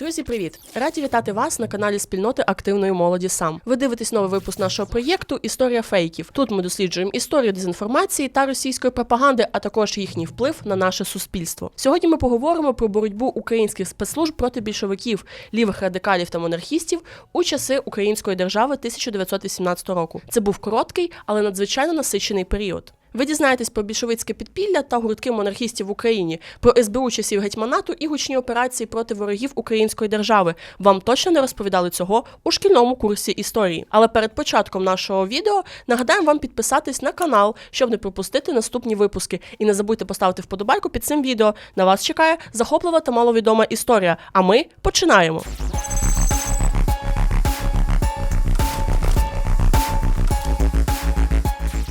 Друзі, привіт! Раді вітати вас на каналі спільноти активної молоді. Сам ви дивитесь новий випуск нашого проєкту Історія фейків. Тут ми досліджуємо історію дезінформації та російської пропаганди, а також їхній вплив на наше суспільство. Сьогодні ми поговоримо про боротьбу українських спецслужб проти більшовиків, лівих радикалів та монархістів у часи української держави 1918 року. Це був короткий, але надзвичайно насичений період. Ви дізнаєтесь про більшовицьке підпілля та гуртки монархістів в Україні, про СБУ часів гетьманату і гучні операції проти ворогів української держави. Вам точно не розповідали цього у шкільному курсі історії. Але перед початком нашого відео нагадаємо вам підписатись на канал, щоб не пропустити наступні випуски. І не забудьте поставити вподобайку під цим відео. На вас чекає захоплива та маловідома історія. А ми починаємо.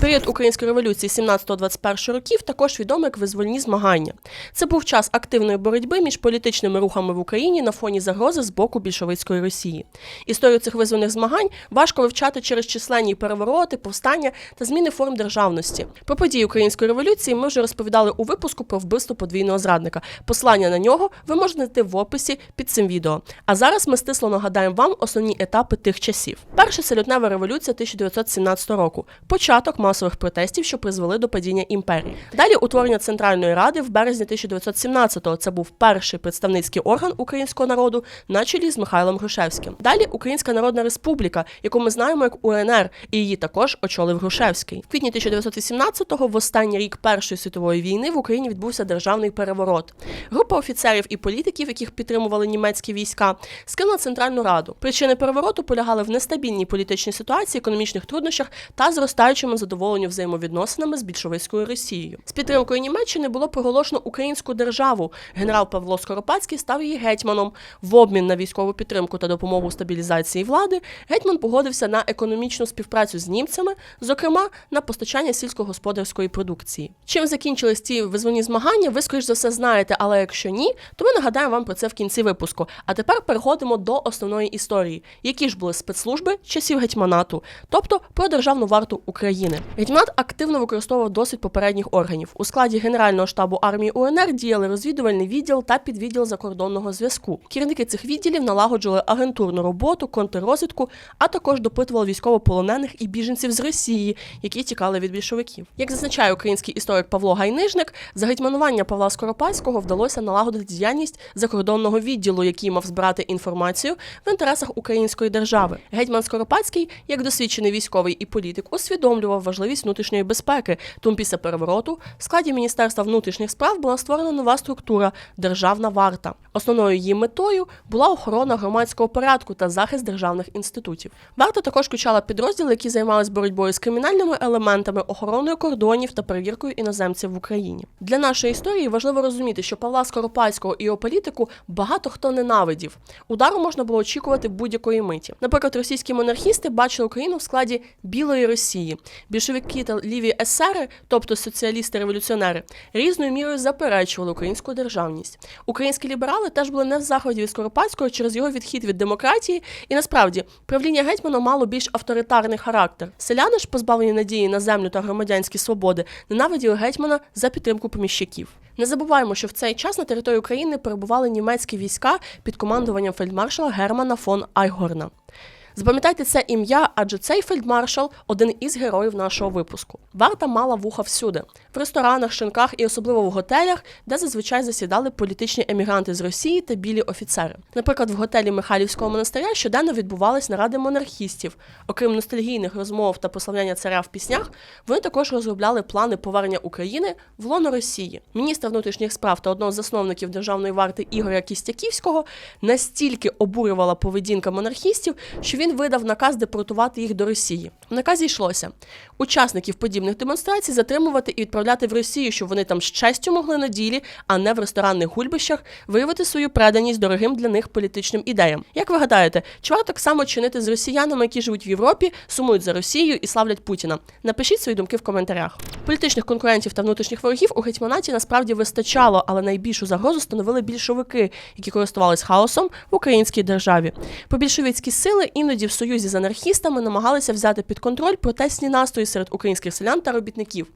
Період української революції 17-21 років також відомий як визвольні змагання. Це був час активної боротьби між політичними рухами в Україні на фоні загрози з боку більшовицької Росії. Історію цих визвольних змагань важко вивчати через численні перевороти, повстання та зміни форм державності. Про події української революції ми вже розповідали у випуску про вбивство подвійного зрадника. Послання на нього ви можете знайти в описі під цим відео. А зараз ми стисло нагадаємо вам основні етапи тих часів. Перша це лютнева революція 1917 року. Початок масових протестів, що призвели до падіння імперії. Далі утворення Центральної ради в березні 1917-го. Це був перший представницький орган українського народу на чолі з Михайлом Грушевським. Далі Українська Народна Республіка, яку ми знаємо як УНР, і її також очолив Грушевський. В квітні 1918-го, в останній рік Першої світової війни, в Україні відбувся державний переворот. Група офіцерів і політиків, яких підтримували німецькі війська, скинула Центральну Раду. Причини перевороту полягали в нестабільній політичній ситуації, економічних труднощах та зростаючому задоволенню взаємовідносинами з більшовицькою Росією. З підтримкою Німеччини було проголошено українську державу. Генерал Павло Скоропадський став її гетьманом. В обмін на військову підтримку та допомогу стабілізації влади гетьман погодився на економічну співпрацю з німцями, зокрема на постачання сільськогосподарської продукції. Чим закінчились ці визвольні змагання, ви скоріш за все знаєте, але якщо ні, то ми нагадаємо вам про це в кінці випуску. А тепер переходимо до основної історії, які ж були спецслужби часів гетьманату, тобто про державну варту України. Гетьманат активно використовував досвід попередніх органів. У складі Генерального штабу армії УНР діяли розвідувальний відділ та підвідділ закордонного зв'язку. Керівники цих відділів налагоджували агентурну роботу, контррозвідку, а також допитували військовополонених і біженців з Росії, які тікали від більшовиків. Як зазначає український історик Павло Гайнижник, за гетьманування Павла Скоропадського вдалося налагодити діяльність закордонного відділу, який мав збирати інформацію в інтересах української держави. Гетьман Скоропадський, як досвідчений військовий і політик, усвідомлював важливість внутрішньої безпеки. Тому після перевороту в складі Міністерства внутрішніх справ була створена нова структура державна варта. Основною її метою була охорона громадського порядку та захист державних інститутів. Варта також включала підрозділи, які займалися боротьбою з кримінальними елементами, охороною кордонів та перевіркою іноземців в Україні. Для нашої історії важливо розуміти, що Павла Скоропадського і його політику багато хто ненавидів. Удару можна було очікувати будь-якої миті. Наприклад, російські монархісти бачили Україну в складі білої Росії. Більшовики та ліві есери, тобто соціалісти-революціонери, різною мірою заперечували українську державність. Українські ліберали теж були не в заході від Скоропадського через його відхід від демократії, і насправді правління гетьмана мало більш авторитарний характер. Селяни ж, позбавлені надії на землю та громадянські свободи, ненавиділи гетьмана за підтримку поміщиків. Не забуваємо, що в цей час на території України перебували німецькі війська під командуванням фельдмаршала Германа фон Айгорна. Запам'ятайте це ім'я, адже цей фельдмаршал один із героїв нашого випуску. Варта мала вуха всюди: в ресторанах, шинках і особливо в готелях, де зазвичай засідали політичні емігранти з Росії та білі офіцери. Наприклад, в готелі Михайлівського монастиря щоденно відбувались наради монархістів. Окрім ностальгійних розмов та прославляння царя в піснях, вони також розробляли плани повернення України в лоно Росії. Міністр внутрішніх справ та одного з засновників державної варти Ігоря Кістяківського настільки обурювала поведінка монархістів, що він видав наказ депортувати їх до Росії. В наказі йшлося учасників подібних демонстрацій затримувати і відправляти в Росію, щоб вони там з честю могли на ділі, а не в ресторанних гульбищах виявити свою преданість дорогим для них політичним ідеям. Як ви гадаєте, чи варто так само чинити з росіянами, які живуть в Європі, сумують за Росією і славлять Путіна? Напишіть свої думки в коментарях. Політичних конкурентів та внутрішніх ворогів у гетьманаті насправді вистачало, але найбільшу загрозу становили більшовики, які користувались хаосом в українській державі. Побільшовицькі сили іноді в союзі з анархістами намагалися взяти під контроль протестні настрої серед українських селян та робітників.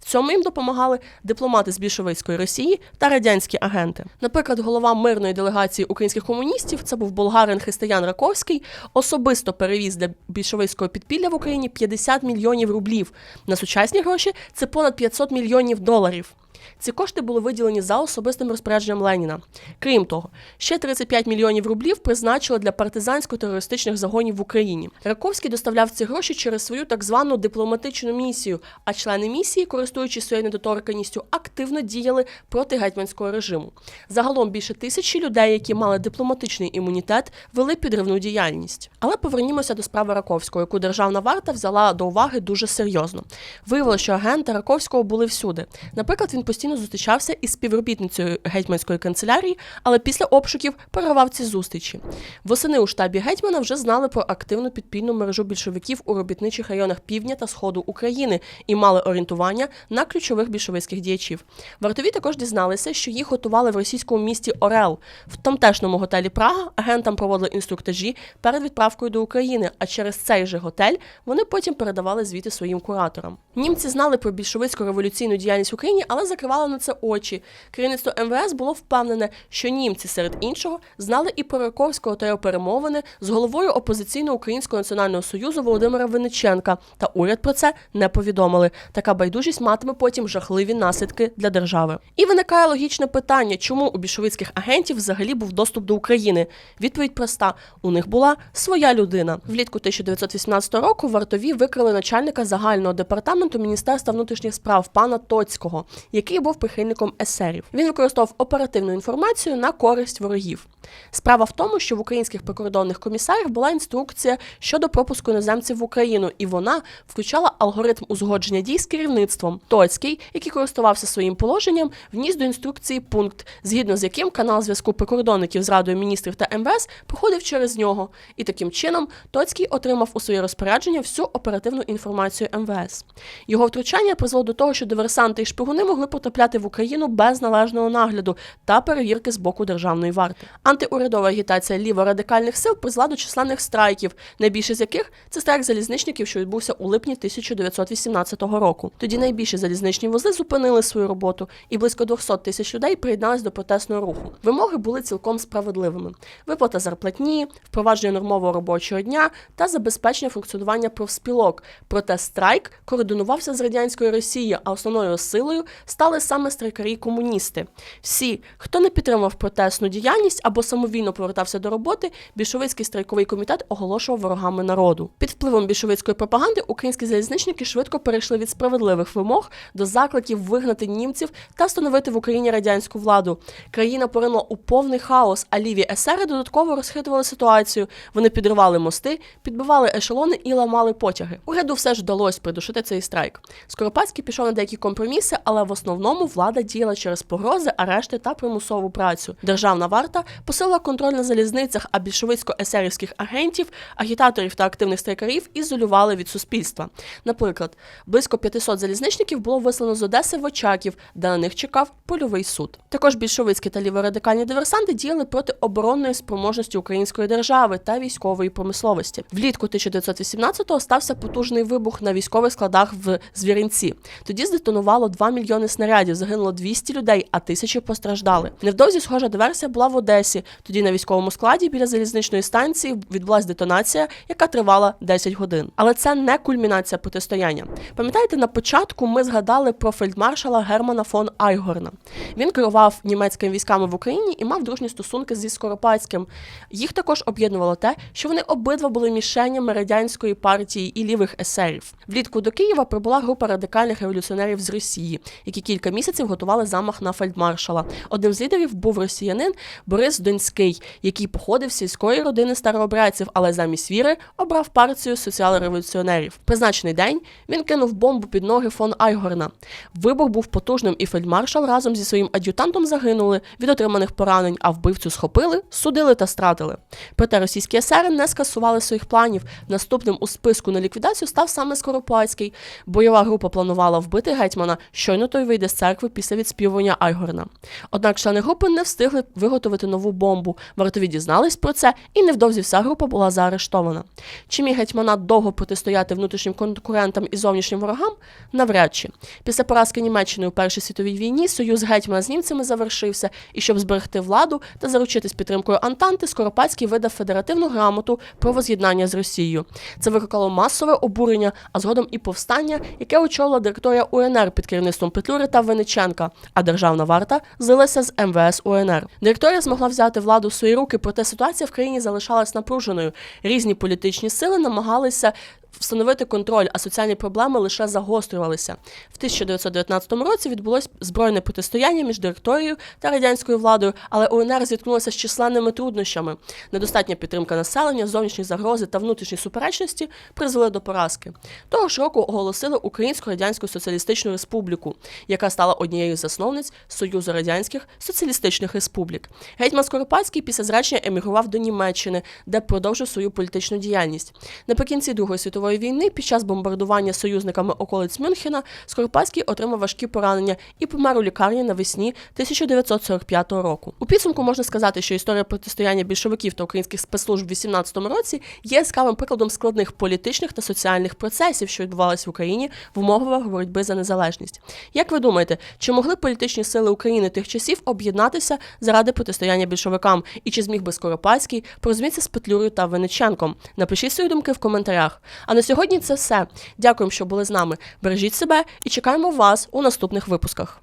В цьому їм допомагали дипломати з більшовицької Росії та радянські агенти. Наприклад, голова мирної делегації українських комуністів, це був болгарин Християн Раковський, особисто перевіз для більшовицького підпілля в Україні 50 мільйонів рублів. На сучасні гроші це понад 500 мільйонів доларів. Ці кошти були виділені за особистим розпорядженням Леніна. Крім того, ще 35 мільйонів рублів призначили для партизансько-терористичних загонів в Україні. Раковський доставляв ці гроші через свою так звану дипломатичну місію, а члени місії, користуючись своєю недоторканістю, активно діяли проти гетьманського режиму. Загалом більше тисячі людей, які мали дипломатичний імунітет, вели підривну діяльність. Але повернімося до справи Раковського, яку державна варта взяла до уваги дуже серйозно. Виявилося, що агенти Раковського були всюди. Наприклад, він постійно зустрічався із співробітницею гетьманської канцелярії, але після обшуків перервав ці зустрічі. Восени у штабі гетьмана вже знали про активну підпільну мережу більшовиків у робітничих районах півдня та сходу України і мали орієнтування на ключових більшовицьких діячів. Вартові також дізналися, що їх готували в російському місті Орел. В тамтешньому готелі Прага агентам проводили інструктажі перед відправкою до України, а через цей же готель вони потім передавали звіти своїм кураторам. Німці знали про більшовицьку революційну діяльність в Україні, але закривали на це очі. Керівництво МВС було впевнене, що німці серед іншого знали і про Раковського та його перемовини з головою опозиційного українського національного союзу Володимира Винниченка. Та уряд про це не повідомили. Така байдужість матиме потім жахливі наслідки для держави. І виникає логічне питання, чому у більшовицьких агентів взагалі був доступ до України. Відповідь проста: у них була своя людина. Влітку 1918 року вартові викрили начальника загального департаменту Міністерства внутрішніх справ пана Тоцького, який був прихильником есерів. Він використовував оперативну інформацію на користь ворогів. Справа в тому, що в українських прикордонних комісарів була інструкція щодо пропуску іноземців в Україну, і вона включала алгоритм узгодження дій з керівництвом. Тоцький, який користувався своїм положенням, вніс до інструкції пункт, згідно з яким канал зв'язку прикордонників з радою міністрів та МВС проходив через нього. І таким чином Тоцький отримав у своє розпорядження всю оперативну інформацію МВС. Його втручання призвело до того, що диверсанти і шпигуни могли потрапляти в Україну без належного нагляду та перевірки з боку державної варти. Антиурядова агітація ліворадикальних сил призвела до численних страйків, найбільше з яких це страйк залізничників, що відбувся у липні 1918 року. Тоді найбільші залізничні вузли зупинили свою роботу, і близько 200 тисяч людей приєдналися до протестного руху. Вимоги були цілком справедливими: виплата зарплатні, впровадження нормового робочого дня та забезпечення функціонування профспілок. Проте страйк координувався з радянської Росії, а основною силою стали саме страйкарі комуністи. Всі, хто не підтримав протестну діяльність або самовільно повертався до роботи, більшовицький страйковий комітет оголошував ворогами народу. Під впливом більшовицької пропаганди українські залізничники швидко перейшли від справедливих вимог до закликів вигнати німців та встановити в Україні радянську владу. Країна поринула у повний хаос, а ліві есери додатково розхитували ситуацію. Вони підривали мости, підбивали ешелони і ламали потяги. Уряду все ж вдалося придушити цей страйк. Скоропадський пішов на деякі компроміси, але в основному влада діяла через погрози, арешти та примусову працю. Державна варта посилила контроль на залізницях, а більшовицько-есерівських агентів, агітаторів та активних страйкарів ізолювали від суспільства. Наприклад, близько 500 залізничників було вислано з Одеси в Очаків, де на них чекав польовий суд. Також більшовицькі та ліворадикальні диверсанти діяли проти оборонної спроможності української держави та військової промисловості. Влітку 1918-го стався потужний вибух на військових складах в Звіринці. Тоді здетонувало 2 мільйони снарядів, загинуло 200 людей, а тисячі постраждали. Невдовзі схожа диверсія була в Одесі. Тоді на військовому складі біля залізничної станції відбулася детонація, яка тривала 10 годин. Але це не кульмінація протистояння. Пам'ятаєте, на початку ми згадали про фельдмаршала Германа фон Айгорна. Він керував німецькими військами в Україні і мав дружні стосунки зі Скоропадським. Їх також об'єднувало те, що вони обидва були мішенями радянської партії і лівих есерів. Влітку до Києва прибула група радикальних революціонерів з Росії, які кілька місяців готували замах на фельдмаршала. Одним з лідерів був росіянин Борис Донський, який походив з сільської родини старообрядців, але замість віри обрав партію соціал-революціонерів. Призначений день він кинув бомбу під ноги фон Айгорна. Вибух був потужним, і фельдмаршал разом зі своїм ад'ютантом загинули від отриманих поранень, а вбивцю схопили, судили та стратили. Проте російські есери не скасували своїх планів. Наступним у списку на ліквідацію став саме Скоропадський. Бойова група планувала вбити гетьмана, щойно той вийде з церкви після відспівування Айгорна. Однак члени групи не встигли виготовити нову бомбу. Вартові дізнались про це, і невдовзі вся група була заарештована. Чи міг гетьманат довго протистояти внутрішнім конкурентам і зовнішнім ворогам? Навряд чи. Після поразки Німеччини у Першій світовій війні союз гетьмана з німцями завершився, і щоб зберегти владу та заручитись підтримкою Антанти, Скоропадський видав федеративну грамоту про воз'єднання з Росією. Це викликало масове обурення, а згодом і повстання, яке очолила директорія УНР під керівництвом Петлюри та Винниченка, а державна варта злилася з МВС УНР. Директорія змогла взяти владу в свої руки, проте ситуація в країні залишалась напруженою. Різні політичні сили намагалися встановити контроль, а соціальні проблеми лише загострювалися. В 1919 році відбулось збройне протистояння між директорією та радянською владою, але УНР зіткнулася з численними труднощами. Недостатня підтримка населення, зовнішні загрози та внутрішні суперечності призвели до поразки. Того ж року оголосили Українську Радянську Соціалістичну Республіку, яка стала однією з засновниць Союзу Радянських Соціалістичних Республік. Гетьман Скоропадський після зречення емігрував до Німеччини, де продовжив свою політичну діяльність. Наприкінці Другої світової війни, під час бомбардування союзниками околиць Мюнхена, Скоропадський отримав важкі поранення і помер у лікарні навесні 1945 року. У підсумку можна сказати, що історія протистояння більшовиків та українських спецслужб в 18 році є яскравим прикладом складних політичних та соціальних процесів, що відбувалися в Україні в умовах боротьби за незалежність. Як ви думаєте, чи могли політичні сили України тих часів об'єднатися заради протистояння більшовикам? І чи зміг би Скоропадський порозумітися з Петлюрою та Винниченком? Напишіть свої думки в коментарях. А на сьогодні це все. Дякуємо, що були з нами. Бережіть себе і чекаємо вас у наступних випусках.